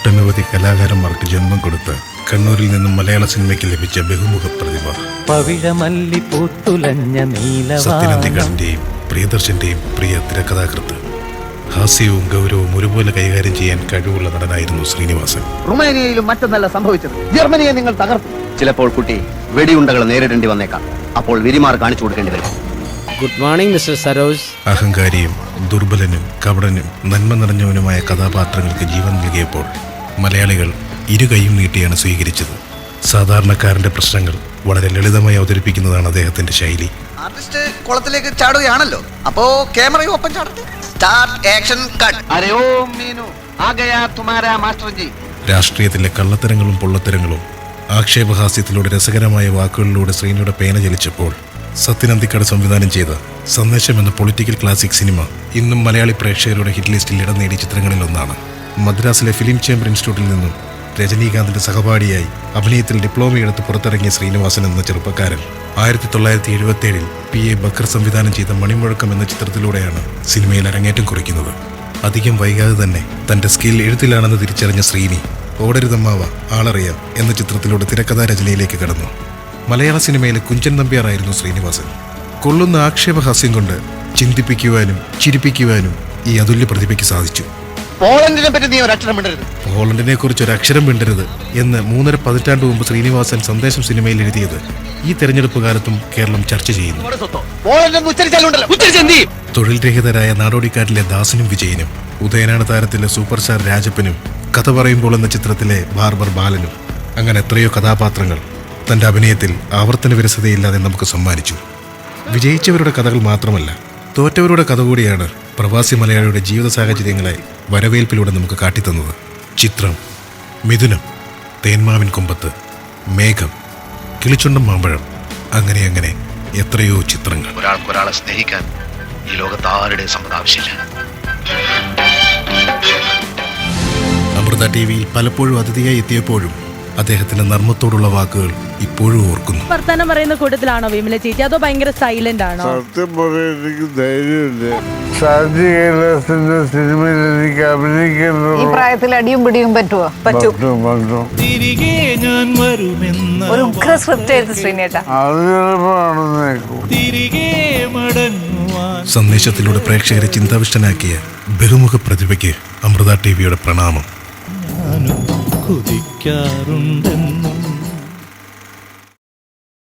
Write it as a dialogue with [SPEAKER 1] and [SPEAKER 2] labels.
[SPEAKER 1] ഒട്ടനവധി കലാകാരന്മാർക്ക് ജന്മം കൊടുത്ത് കണ്ണൂരിൽ നിന്നും മലയാള സിനിമയ്ക്ക് ലഭിച്ച ബഹുമുഖ പ്രതിഭ.
[SPEAKER 2] പവിഴമല്ലി പൂത്തുലഞ്ഞ നീലവാനം
[SPEAKER 1] സത്യനന്ദികളുടെയും പ്രിയദർശന്റെയും പ്രിയ തിരക്കഥാകൃത്ത്. ഹാസ്യവും ഗൗരവവും ഒരുപോലെ കൈകാര്യം ചെയ്യാൻ കഴിവുള്ള നടനായിരുന്നു ശ്രീനിവാസൻ.
[SPEAKER 3] റുമേനിയയിലും മറ്റൊന്നല്ല സംഭവിച്ചത്. ജർമ്മനിയെ നിങ്ങൾ തകർത്തു. ചിലപ്പോൾ കുട്ടി വെടിയുണ്ടകൾ നേരിടേണ്ടി വന്നേക്കാം. അപ്പോൾ വിരിമാർ കാണിച്ചു കൊടുക്കേണ്ടി വരും.
[SPEAKER 4] ഗുഡ് മോർണിംഗ് മിസ്റ്റർ സരോജ്
[SPEAKER 1] അഹങ്കാരിയും ദുർബലനും കപടനും നന്മ നിറഞ്ഞവനുമായ കഥാപാത്രങ്ങൾക്ക് ജീവൻ നൽകിയപ്പോൾ മലയാളികൾ ഇരു കൈയും നീട്ടിയാണ് സ്വീകരിച്ചത്. സാധാരണക്കാരന്റെ പ്രശ്നങ്ങൾ വളരെ ലളിതമായി അവതരിപ്പിക്കുന്നതാണ് അദ്ദേഹത്തിന്റെ ശൈലി.
[SPEAKER 5] ആർട്ടിസ്റ്റ് കുളത്തിലേക്ക് ചാടുകയാണല്ലോ. അപ്പോ ക്യാമറയും ഒപ്പം ചാടട്ടെ. സ്റ്റാർട്ട് ആക്ഷൻ കട്ട്
[SPEAKER 3] അരെ ഓ മീനു. ആ ഗയാ തുമാരാ മാസ്റ്റർ ജി
[SPEAKER 1] രാഷ്ട്രീയത്തിലെ കള്ളത്തരങ്ങളും പൊള്ളത്തരങ്ങളും ആക്ഷേപഹാസ്യത്തിലൂടെ രസകരമായ വാക്കുകളിലൂടെ ശ്രീനിയുടെ പേന ചലിച്ചപ്പോൾ സത്യനന്ദിക്കട സംവിധാനം ചെയ്ത സന്ദേശം എന്ന പൊളിറ്റിക്കൽ ക്ലാസിക് സിനിമ ഇന്നും മലയാളി പ്രേക്ഷകരുടെ ഹിറ്റ് ലിസ്റ്റിൽ ഇടം നേടിയ ചിത്രങ്ങളിൽ ഒന്നാണ് മദ്രാസിലെ ഫിലിം ചേംബർ ഇൻസ്റ്റിറ്റ്യൂട്ടിൽ നിന്നും രജനീകാന്തിന്റെ സഹപാഠിയായി അഭിനയത്തിൽ ഡിപ്ലോമ എടുത്ത് പുറത്തിറങ്ങിയ ശ്രീനിവാസൻ എന്ന ചെറുപ്പക്കാരൻ. ആയിരത്തി തൊള്ളായിരത്തി എഴുപത്തി ഏഴിൽ പി. എ. ബക്കർ സംവിധാനം ചെയ്ത മണിമുഴക്കം എന്ന ചിത്രത്തിലൂടെയാണ് സിനിമയിൽ അരങ്ങേറ്റം കുറിക്കുന്നത്. അധികം വൈകാതെ തന്നെ തന്റെ സ്കിൽ എഴുത്തിലാണെന്ന് തിരിച്ചറിഞ്ഞ ശ്രീനി ഓടരുതമ്മാവ ആളറിയാം എന്ന ചിത്രത്തിലൂടെ തിരക്കഥാ രചനയിലേക്ക് കടന്നു. മലയാള സിനിമയിലെ കുഞ്ചൻ നമ്പ്യാറായിരുന്നു ശ്രീനിവാസൻ. കൊള്ളുന്ന ആക്ഷേപഹാസ്യം കൊണ്ട് ചിന്തിപ്പിക്കുവാനും ചിരിപ്പിക്കുവാനും ഈ അതുല്യ പ്രതിഭയ്ക്ക് സാധിച്ചു.
[SPEAKER 3] പോളണ്ടിനെ പറ്റി നീ ഒരക്ഷരം അക്ഷരം മിണ്ടരുത്.
[SPEAKER 1] പോളണ്ടിനെ കുറിച്ച് ഒരു അക്ഷരം മിണ്ടരുത് എന്ന് മൂന്നര പതിറ്റാണ്ട് മുമ്പ് ശ്രീനിവാസൻ സന്ദേശം സിനിമയിൽ എഴുതിയത് ഈ തെരഞ്ഞെടുപ്പ് കാലത്തും കേരളം ചർച്ച ചെയ്യുന്നു. തൊഴിൽ രഹിതരായ നാടോടിക്കാട്ടിലെ ദാസനും വിജയനും ഉദയനാണ് താരത്തിലെ സൂപ്പർ സ്റ്റാർ രാജപ്പനും കഥ പറയുമ്പോൾ എന്ന ചിത്രത്തിലെ ബാർബർ ബാലനും അങ്ങനെ എത്രയോ കഥാപാത്രങ്ങൾ തന്റെ അഭിനയത്തിൽ ആവർത്തന വിരസതയില്ലാതെ നമുക്ക് സമ്മാനിച്ചു. വിജയിച്ചവരുടെ കഥകൾ മാത്രമല്ല തോറ്റവരുടെ കഥ കൂടിയാണ് പ്രവാസി മലയാളിയുടെ ജീവിത സാഹചര്യങ്ങളെ വരവേൽപ്പിലൂടെ നമുക്ക് കാട്ടിത്തന്നത്. ചിത്രം മിഥുനം തേന്മാവിൻ കൊമ്പത്ത് മേഘം കിളിച്ചുണ്ടം മാമ്പഴം അങ്ങനെ അങ്ങനെ എത്രയോ ചിത്രങ്ങൾ.
[SPEAKER 5] ഒരാൾക്കൊരാളെ സ്നേഹിക്കാൻ ഈ ലോകത്ത് ആരുടെയും സമ്മതം ആവശ്യമില്ല.
[SPEAKER 1] അമൃത ടി വിയിൽ പലപ്പോഴും അതിഥിയായി എത്തിയപ്പോഴും അദ്ദേഹത്തിന്റെ നർമ്മത്തോടുള്ള വാക്കുകൾ ഇപ്പോഴും ഓർക്കുന്നു.
[SPEAKER 6] വർത്താനം പറയുന്ന കൂട്ടത്തിലാണോ വിമല ചേച്ചി? അതോ ഭയങ്കര സൈലന്റ് ആണോ?
[SPEAKER 7] സത്യം പറയാൻ എനിക്ക് ധൈര്യമില്ല. ഷാജി കൈലാസിന്റെ സിനിമയിൽ എനിക്ക്
[SPEAKER 8] ഈ പ്രായത്തിൽ അടിയും പിടിയും പറ്റുമോ പറ്റും.
[SPEAKER 7] പറ്റും പറ്റും.
[SPEAKER 2] തിരികെ ഞാൻ വരുമെന്ന
[SPEAKER 8] ഒരു ഉഗ്ര സ്ക്രിപ്റ്റ് എഴുതി ശ്രീനേട്ടാ.
[SPEAKER 7] അത് ചിലപ്പോ നടന്നേക്കും.
[SPEAKER 2] തിരികെ മടങ്ങുവാൻ
[SPEAKER 1] സന്ദേശത്തിലൂടെ പ്രേക്ഷകരെ ചിന്താവിഷ്ടനാക്കിയ ബഹുമുഖ പ്രതിഭയ്ക്ക് അമൃത ടിവിയുടെ പ്രണാമം.
[SPEAKER 2] കൊതിക്കാറുണ്ടെന്ന്